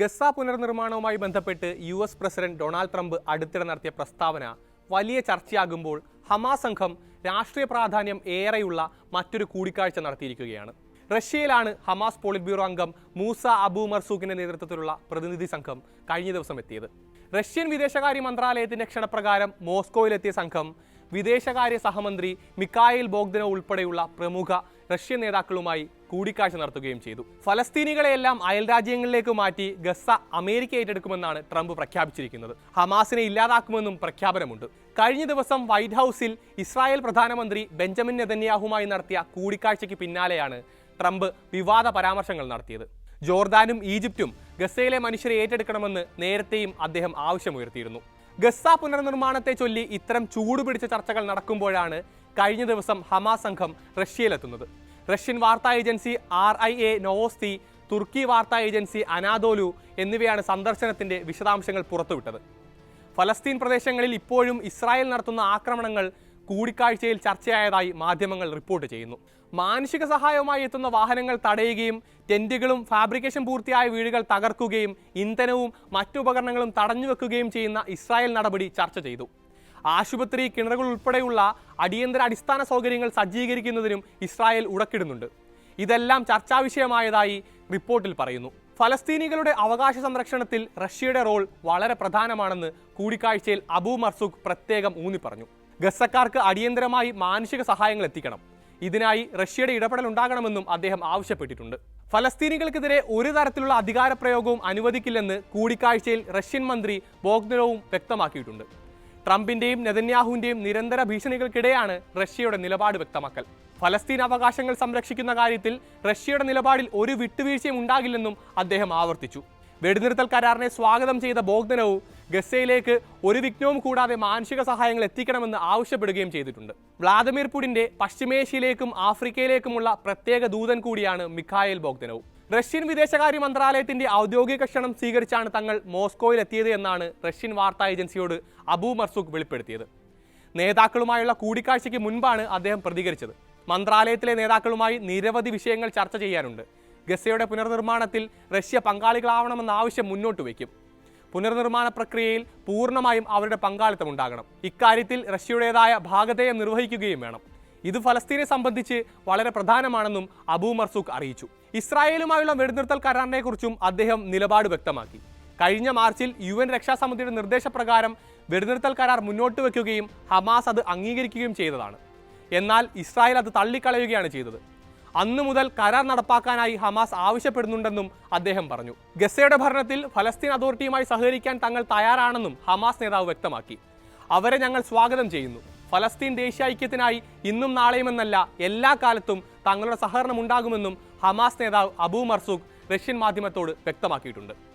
Gaza പുനർനിർമ്മാണവുമായി ബന്ധപ്പെട്ട് U S president Donald Trump അടുത്തിടെ നടത്തിയ പ്രസ്താവന വലിയ ചർച്ചയാകുമ്പോൾ ഹമാസ് സംഘം രാഷ്ട്രീയ പ്രാധാന്യം ഏറെയുള്ള മറ്റൊരു കൂടിക്കാഴ്ച നടത്തിയിരിക്കുകയാണ്. റഷ്യയിലാണ് ഹമാസ് പോളിറ്റ് ബ്യൂറോ അംഗം മൂസ അബു മർസൂഖിന്റെ നേതൃത്വത്തിലുള്ള പ്രതിനിധി സംഘം കഴിഞ്ഞ ദിവസം എത്തിയത്. റഷ്യൻ വിദേശകാര്യ മന്ത്രാലയത്തിന്റെ ക്ഷണപ്രകാരം മോസ്കോയിലെത്തിയ സംഘം വിദേശകാര്യ സഹമന്ത്രി മിക്കായേൽ ബോഗ്ദനോ ഉൾപ്പെടെയുള്ള പ്രമുഖ റഷ്യൻ നേതാക്കളുമായി കൂടിക്കാഴ്ച നടത്തുകയും ചെയ്തു. ഫലസ്തീനികളെയെല്ലാം അയൽരാജ്യങ്ങളിലേക്ക് മാറ്റി ഗസ അമേരിക്ക ഏറ്റെടുക്കുമെന്നാണ് ട്രംപ് പ്രഖ്യാപിച്ചിരിക്കുന്നത്. ഹമാസിനെ ഇല്ലാതാക്കുമെന്നും പ്രഖ്യാപനമുണ്ട്. കഴിഞ്ഞ ദിവസം വൈറ്റ് ഹൗസിൽ ഇസ്രായേൽ പ്രധാനമന്ത്രി ബെഞ്ചമിൻ നെതന്യാഹുമായി നടത്തിയ കൂടിക്കാഴ്ചയ്ക്ക് പിന്നാലെയാണ് ട്രംപ് വിവാദ പരാമർശങ്ങൾ നടത്തിയത്. ജോർദാനും ഈജിപ്തും ഗസയിലെ മനുഷ്യരെ ഏറ്റെടുക്കണമെന്ന് നേരത്തെയും അദ്ദേഹം ആവശ്യമുയർത്തിയിരുന്നു. ഗസ പുനർനിർമ്മാണത്തെ ചൊല്ലി ഇത്തരം ചൂടുപിടിച്ച ചർച്ചകൾ നടക്കുമ്പോഴാണ് കഴിഞ്ഞ ദിവസം ഹമാ സംഘം റഷ്യയിലെത്തുന്നത്. റഷ്യൻ വാർത്താ agency R I A Novosti തുർക്കി വാർത്താ ഏജൻസി അനാദോലു എന്നിവയാണ് സന്ദർശനത്തിന്റെ വിശദാംശങ്ങൾ പുറത്തുവിട്ടത്. ഫലസ്തീൻ പ്രദേശങ്ങളിൽ ഇപ്പോഴും ഇസ്രായേൽ നടത്തുന്ന ആക്രമണങ്ങൾ കൂടിക്കാഴ്ചയിൽ ചർച്ചയായതായി മാധ്യമങ്ങൾ റിപ്പോർട്ട് ചെയ്യുന്നു. മാനുഷിക സഹായവുമായി എത്തുന്ന വാഹനങ്ങൾ തടയുകയും ടെന്റുകളും ഫാബ്രിക്കേഷൻ പൂർത്തിയായ വീടുകൾ തകർക്കുകയും ഇന്ധനവും മറ്റു ഉപകരണങ്ങളും തടഞ്ഞുവെക്കുകയും ചെയ്യുന്ന ഇസ്രായേൽ നടപടി ചർച്ച ചെയ്തു. ആശുപത്രി കിണറുകൾ ഉൾപ്പെടെയുള്ള അടിയന്തര അടിസ്ഥാന സൗകര്യങ്ങൾ സജ്ജീകരിക്കുന്നതിനും ഇസ്രായേൽ ഉടക്കിടുന്നുണ്ട് ഇതെല്ലാം ചർച്ചാ വിഷയമായതായി റിപ്പോർട്ടിൽ പറയുന്നു. ഫലസ്തീനികളുടെ അവകാശ സംരക്ഷണത്തിൽ റഷ്യയുടെ റോൾ വളരെ പ്രധാനമാണെന്ന് കൂടിക്കാഴ്ചയിൽ അബു മർസുഖ് പ്രത്യേകം ഊന്നി പറഞ്ഞു ഗസക്കാർക്ക് അടിയന്തരമായി മാനുഷിക സഹായങ്ങൾ എത്തിക്കണം. ഇതിനായി റഷ്യയുടെ ഇടപെടൽ ഉണ്ടാകണമെന്നും അദ്ദേഹം ആവശ്യപ്പെട്ടിട്ടുണ്ട്. ഫലസ്തീനികൾക്കെതിരെ ഒരു തരത്തിലുള്ള അധികാരപ്രയോഗവും അനുവദിക്കില്ലെന്ന് കൂടിക്കാഴ്ചയിൽ റഷ്യൻ മന്ത്രി ബോഗ്നരോവും വ്യക്തമാക്കിയിട്ടുണ്ട്. ട്രംപിന്റെയും നെതന്യാഹുവിന്റെയും നിരന്തര ഭീഷണികൾക്കിടെയാണ് റഷ്യയുടെ നിലപാട് വ്യക്തമാക്കൽ. ഫലസ്തീൻ അവകാശങ്ങൾ സംരക്ഷിക്കുന്ന കാര്യത്തിൽ റഷ്യയുടെ നിലപാടിൽ ഒരു വിട്ടുവീഴ്ചയും ഉണ്ടാകില്ലെന്നും അദ്ദേഹം ആവർത്തിച്ചു. വെടിനിർത്തൽ കരാറിനെ സ്വാഗതം ചെയ്ത ബോഗ്ദനവും ഗസയിലേക്ക് ഒരു വിഘ്നവും കൂടാതെ മാനുഷിക സഹായങ്ങൾ എത്തിക്കണമെന്ന് ആവശ്യപ്പെടുകയും ചെയ്തിട്ടുണ്ട്. വ്ളാദിമിർ പുടിന്റെ പശ്ചിമേഷ്യയിലേക്കും ആഫ്രിക്കയിലേക്കുമുള്ള പ്രത്യേക ദൂതൻ കൂടിയാണ് മിഖായേൽ ബോഗ്ദനവും. റഷ്യൻ വിദേശകാര്യ മന്ത്രാലയത്തിന്റെ ഔദ്യോഗിക ക്ഷണം സ്വീകരിച്ചാണ് തങ്ങൾ മോസ്കോയിൽ എത്തിയത് എന്നാണ് റഷ്യൻ വാർത്താ ഏജൻസിയോട് അബൂ മർസൂഖ് വെളിപ്പെടുത്തിയത്. നേതാക്കളുമായുള്ള കൂടിക്കാഴ്ചയ്ക്ക് മുൻപാണ് അദ്ദേഹം പ്രതികരിച്ചത്. മന്ത്രാലയത്തിലെ നേതാക്കളുമായി നിരവധി വിഷയങ്ങൾ ചർച്ച ചെയ്യാനുണ്ട്. ഗസയുടെ പുനർനിർമ്മാണത്തിൽ റഷ്യ പങ്കാളികളാവണമെന്ന ആവശ്യം മുന്നോട്ട് വയ്ക്കും. പുനർനിർമ്മാണ പ്രക്രിയയിൽ പൂർണമായും അവരുടെ പങ്കാളിത്തം ഉണ്ടാകണം. ഇക്കാര്യത്തിൽ റഷ്യയുടേതായ ഭാഗതയെ നിർവഹിക്കുകയും വേണം. ഇത് ഫലസ്തീനെ സംബന്ധിച്ച് വളരെ പ്രധാനമാണെന്നും അബൂ മർസൂഖ് അറിയിച്ചു. ഇസ്രായേലുമായുള്ള വെടിനിർത്തൽ കരാറിനെക്കുറിച്ചും അദ്ദേഹം നിലപാട് വ്യക്തമാക്കി. കഴിഞ്ഞ മാർച്ചിൽ യു എൻ രക്ഷാസമിതിയുടെ നിർദ്ദേശപ്രകാരം വെടിനിർത്തൽ കരാർ മുന്നോട്ട് വയ്ക്കുകയും ഹമാസ് അത് അംഗീകരിക്കുകയും ചെയ്തതാണ്. എന്നാൽ ഇസ്രായേൽ അത് തള്ളിക്കളയുകയാണ് ചെയ്തത്. അന്നു മുതൽ കരാർ നടപ്പാക്കാനായി ഹമാസ് ആവശ്യപ്പെടുന്നുണ്ടെന്നും അദ്ദേഹം പറഞ്ഞു. ഗസയുടെ ഭരണത്തിൽ ഫലസ്തീൻ അതോറിറ്റിയുമായി സഹകരിക്കാൻ തങ്ങൾ തയ്യാറാണെന്നും ഹമാസ് നേതാവ് വ്യക്തമാക്കി. അവരെ ഞങ്ങൾ സ്വാഗതം ചെയ്യുന്നു. ഫലസ്തീൻ ദേശീയ ഇന്നും നാളെയുമെന്നല്ല എല്ലാ കാലത്തും തങ്ങളുടെ സഹകരണം ഉണ്ടാകുമെന്നും ഹമാസ് നേതാവ് അബൂ മർസൂഖ് റഷ്യൻ മാധ്യമത്തോട് വ്യക്തമാക്കിയിട്ടുണ്ട്.